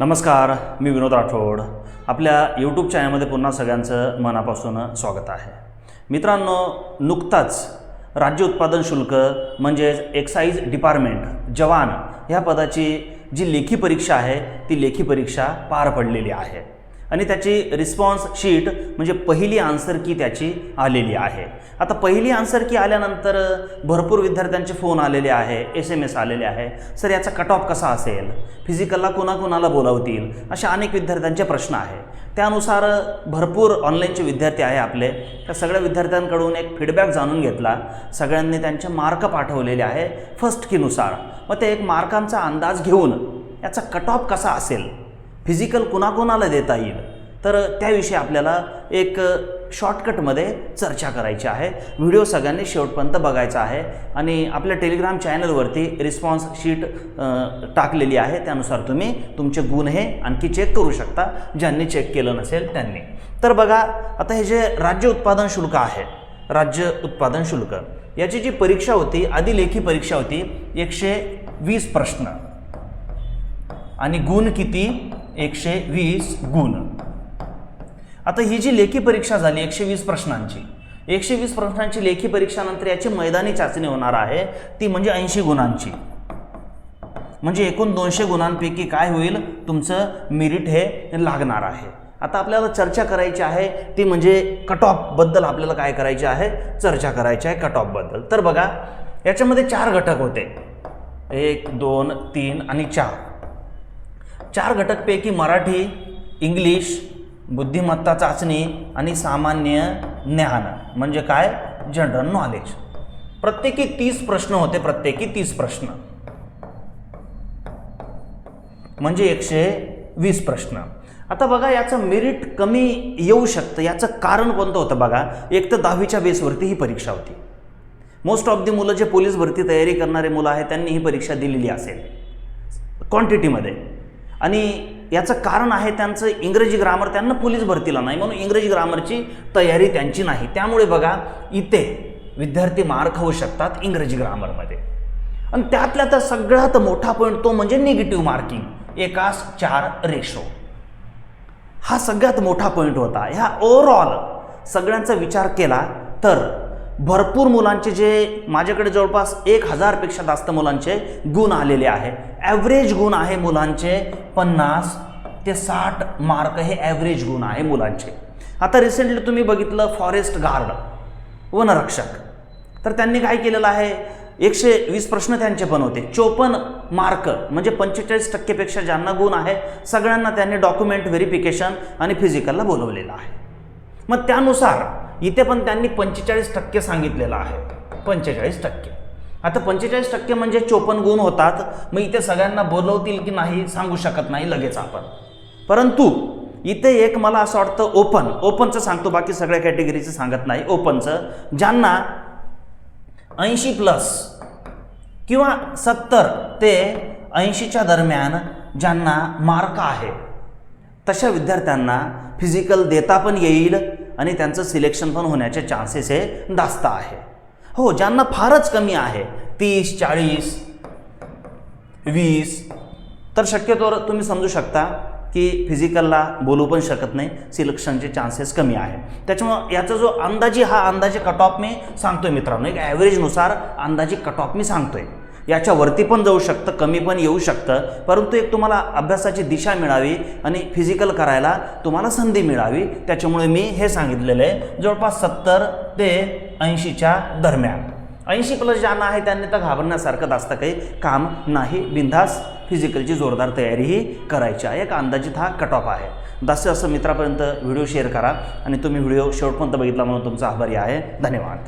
नमस्कार मी विनोद राठोड. आपल्या यूट्यूब चॅनलमध्ये पुन्हा सगळ्यांचं मनापासून स्वागत आहे. मित्रांनो नुकताच राज्य उत्पादन शुल्क म्हणजेच एक्साईज डिपार्टमेंट जवान ह्या पदाची जी लेखी परीक्षा आहे ती लेखी परीक्षा पार पडलेली आहे. आणि त्याची रिस्पॉन्स शीट म्हणजे पहिली आन्सर की त्याची आलेली आहे. आता पहिली आन्सर की आल्यानंतर भरपूर विद्यार्थ्यांचे फोन आलेले आहे एस एम एस आलेले आहे. सर याचा कट ऑफ कसा असेल? फिजिकलला कोणाकोणाला बोलावतील? अशा अनेक विद्यार्थ्यांचे प्रश्न आहे. त्यानुसार भरपूर ऑनलाईनचे विद्यार्थी आहे आपले. त्या सगळ्या विद्यार्थ्यांकडून एक फीडबॅक जाणून घेतला. सगळ्यांनी त्यांचे मार्क पाठवलेले आहे फर्स्ट कीनुसार मग ते एक मार्कांचा अंदाज घेऊन याचा कट ऑफ कसा असेल? फिजिकल कुणाकुणाला देता येईल? तर त्याविषयी आपल्याला एक शॉर्टकटमध्ये चर्चा करायची आहे. व्हिडिओ सगळ्यांनी शेवटपर्यंत बघायचा आहे. आणि आपल्या टेलिग्राम चॅनलवरती रिस्पॉन्स शीट टाकलेली आहे. त्यानुसार तुम्ही तुमचे गुण हे आणखी चेक करू शकता. ज्यांनी चेक केलं नसेल त्यांनी. तर बघा आता हे जे राज्य उत्पादन शुल्क आहे राज्य उत्पादन शुल्क याची जी परीक्षा होती आधी लेखी परीक्षा होती एकशे वीस प्रश्न. आणि गुण किती? एकशे वीस गुण. आता ही जी लेखी परीक्षा झाली एकशे वीस प्रश्नांची एकशे वीस प्रश्नांची लेखी परीक्षानंतर याची मैदानी चाचणी होणार आहे ती म्हणजे ऐंशी गुणांची. म्हणजे एकूण दोनशे गुणांपैकी काय होईल तुमचं मेरिट हे लागणार आहे. आता आपल्याला चर्चा करायची आहे ती म्हणजे कट ऑफबद्दल आपल्याला काय करायची आहे? चर्चा करायची आहे कट ऑफबद्दल तर बघा याच्यामध्ये चार घटक होते. एक दोन तीन आणि चार. चार घटकपैकी मराठी इंग्लिश बुद्धिमत्ता चाचणी आणि सामान्य ज्ञान. म्हणजे काय? जनरल नॉलेज प्रत्येकी तीस प्रश्न होते प्रत्येकी तीस प्रश्न. म्हणजे एकशे वीस प्रश्न. आता बघा याचं मेरिट कमी येऊ शकतं. याचं कारण कोणतं होतं बघा? एक तर दहावीच्या बेसवरती ही परीक्षा होती. मोस्ट ऑफ दी मुलं जे पोलीस भरती तयारी करणारे मुलं आहेत त्यांनी ही परीक्षा दिलेली असेल. क्वांटिटीमध्ये आणि याचं कारण आहे त्यांचं इंग्रजी ग्रामर त्यांना पोलीस भरतीला नाही म्हणून इंग्रजी ग्रामरची तयारी त्यांची नाही. त्यामुळे बघा इथे विद्यार्थी मार खाऊ शकतात इंग्रजी ग्रामरमध्ये आणि त्यातल्या तर सगळ्यात मोठा पॉईंट तो म्हणजे निगेटिव्ह मार्किंग एकास चार रेशो हा सगळ्यात मोठा पॉईंट होता. ह्या ओव्हरऑल सगळ्यांचा विचार केला तर भरपूर मुलांचे जे माझ्याकडे जवळपास एक हजारपेक्षा जास्त मुलांचे गुण आलेले आहे. ॲव्हरेज गुण आहे मुलांचे पन्नास ते साठ मार्क हे ॲव्हरेज गुण आहे मुलांचे. आता रिसेंटली तुम्ही बघितलं फॉरेस्ट गार्ड वनरक्षक. तर त्यांनी काय केलेलं आहे? एकशे वीस प्रश्न त्यांचे पण होते. चोपन्न मार्क म्हणजे पंचेचाळीस टक्केपेक्षा ज्यांना गुण आहे सगळ्यांना त्यांनी डॉक्युमेंट व्हेरिफिकेशन आणि फिजिकलला बोलवलेलं आहे. मग त्यानुसार इथे पण त्यांनी पंचेचाळीस टक्के सांगितलेलं आहे. पंचेचाळीस टक्के. आता पंचेचाळीस टक्के म्हणजे चोपन्न गुण होतात. मग इथे सगळ्यांना बोलवतील की नाही सांगू शकत नाही लगेच आपण. परंतु इथे एक मला असं वाटतं ओपन ओपनचं सांगतो बाकी सगळ्या कॅटेगरीचं सांगत नाही. ओपनचं ज्यांना ऐंशी प्लस किंवा सत्तर ते ऐंशीच्या दरम्यान ज्यांना मार्क आहे तशा विद्यार्थ्यांना फिजिकल देता पण येईल आणि त्यांचं सिलेक्शन पण होण्याचे चान्सेस हे जास्त आहे. हो ज्यांना फारच कमी आहे तीस चाळीस वीस तर शक्यतोवर तुम्ही समजू शकता की फिजिकलला बोलू पण शकत नाही सिलेक्शनचे चान्सेस कमी आहे. त्याच्यामुळं याचा जो अंदाजी हा अंदाजे कट ऑफ मी सांगतोय मित्रांनो. एक ॲव्हरेजनुसार अंदाजी कट ऑफ मी सांगतोय. याच्यावरती पण जाऊ शकतं कमी पण येऊ शकतं. परंतु एक तुम्हाला अभ्यासाची दिशा मिळावी आणि फिजिकल करायला तुम्हाला संधी मिळावी त्याच्यामुळे मी हे सांगितलेलं आहे. जवळपास सत्तर ते ऐंशीच्या दरम्यान. ऐंशी प्लस ज्यांना आहे त्यांनी तर घाबरण्यासारखं जास्त काही काम नाही. बिंदास फिजिकलची जोरदार तयारीही करायची आहे. एक अंदाजित हा कट ऑफ आहे. जास्तीत जास्त मित्रापर्यंत व्हिडिओ शेअर करा आणि तुम्ही व्हिडिओ शेवटपर्यंत बघितला म्हणून तुमचा आभारी आहे. धन्यवाद.